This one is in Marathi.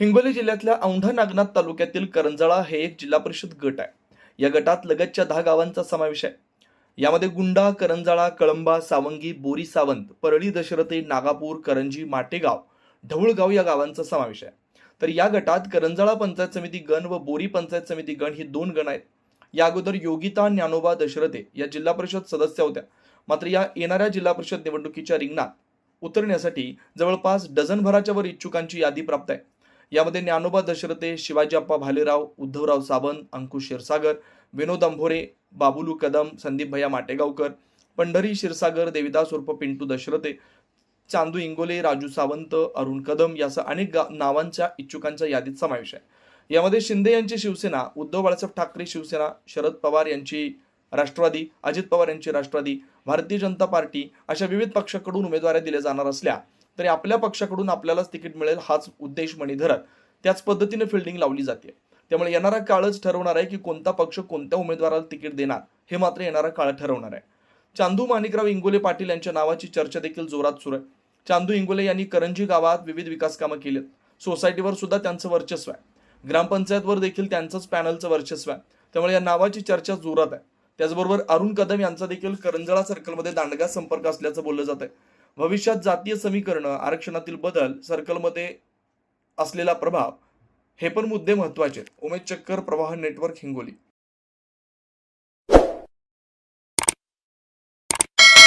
हिंगोली जिल्ह्यातल्या औंढा नागनाथ तालुक्यातील करंजळा हे एक जिल्हा परिषद गट आहे. या गटात लगतच्या दहा गावांचा समावेश आहे. यामध्ये गुंडा करंजाळा कळंबा सावंगी बोरी सावंत परळी दशरथे नागापूर करंजी माटेगाव ढवळगाव या गावांचा समावेश आहे. तर या गटात करंजाळा पंचायत समिती गण व बोरी पंचायत समिती गण ही दोन गण आहेत. या अगोदर योगिता ज्ञानोबा दशरथे या जिल्हा परिषद सदस्य होत्या. मात्र या येणाऱ्या जिल्हा परिषद निवडणुकीच्या रिंगणात उतरण्यासाठी जवळपास डझनभराच्या वर इच्छुकांची यादी प्राप्त आहे. यामध्ये ज्ञानोबा दशरथे शिवाजीअप्पा भालेराव उद्धवराव सावंत अंकुश क्षीरसागर विनोद अंभोरे बाबुलू कदम संदीप भैया माटेगावकर पंढरी क्षीरसागर देविदास उर्फ पिंटू दशरथे चांदू इंगोले राजू सावंत अरुण कदम यासह अनेक गा- नावांच्या इच्छुकांच्या यादीत समावेश आहे. यामध्ये शिंदे यांची शिवसेना उद्धव बाळासाहेब ठाकरे शिवसेना शरद पवार यांची राष्ट्रवादी अजित पवार यांची राष्ट्रवादी भारतीय जनता पार्टी अशा विविध पक्षाकडून उमेदवारी दिल्या जाणार असल्या तरी आपल्या पक्षाकडून आपल्यालाच तिकीट मिळेल हाच उद्देश मणी धरत त्याच पद्धतीने फिल्डिंग लावली जाते. त्यामुळे येणारा काळच ठरवणार आहे की कोणता पक्ष कोणत्या उमेदवाराला तिकीट देणार हे मात्र येणारा काळ ठरवणार आहे. चांदू माणिकराव इंगोले पाटील यांच्या नावाची चर्चा देखील जोरात सुरू आहे. चांदू इंगोले यांनी करंजी गावात विविध विकास कामं केलीत. सोसायटीवर सुद्धा त्यांचं वर्चस्व आहे. ग्रामपंचायतवर देखील त्यांचंच पॅनलचं वर्चस्व आहे. त्यामुळे या नावाची चर्चा जोरात आहे. त्याचबरोबर अरुण कदम यांचा देखील करंजळा सर्कलमध्ये दांडगा संपर्क असल्याचं बोललं जात आहे भविष्यात जातीय समीकरणं आरक्षणातील बदल सर्कलमध्ये असलेला प्रभाव हे पण मुद्दे महत्त्वाचे आहेत. उमेश चक्कर प्रवाह नेटवर्क हिंगोली.